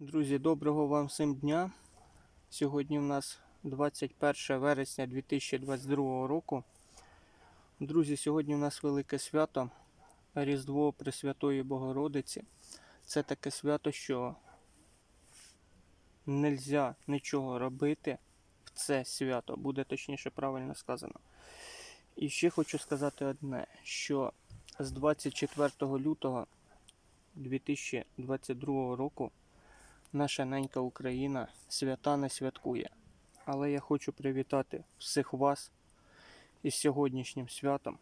Друзі, доброго вам всім дня. Сьогодні у нас 21 вересня 2022 року. Друзі, сьогодні у нас велике свято Різдво Пресвятої Богородиці. Це таке свято, що нельзя нічого робити в це свято, буде точніше правильно сказано. І ще хочу сказати одне, що з 24 лютого 2022 року наша ненька Україна свята не святкує. Але я хочу привітати всіх вас із сьогоднішнім святом,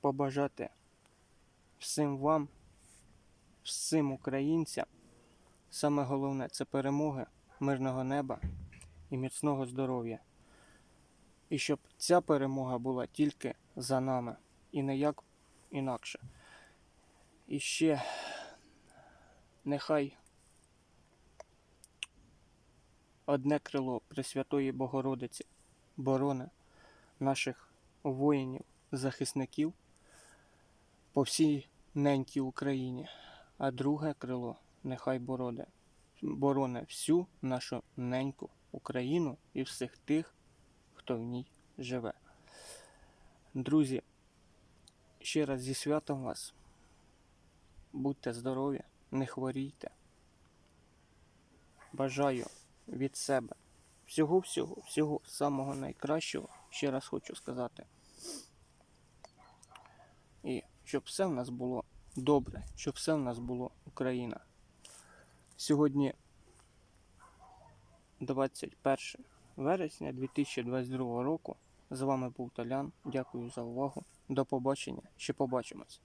побажати всім вам, всім українцям. Саме головне це перемоги, мирного неба і міцного здоров'я. І щоб ця перемога була тільки за нами і ніяк інакше. І ще нехай одне крило Пресвятої Богородиці борони наших воїнів, захисників по всій ненькій Україні, а друге крило нехай бороне, бороне всю нашу неньку Україну і всіх тих, хто в ній живе. Друзі, ще раз зі святом вас. Будьте здорові, не хворійте. Бажаю від себе всього-всього, всього самого найкращого, ще раз хочу сказати. І щоб все в нас було добре, щоб все в нас було Україна. Сьогодні 21 вересня 2022 року. З вами був Толян. Дякую за увагу. До побачення. Ще побачимось.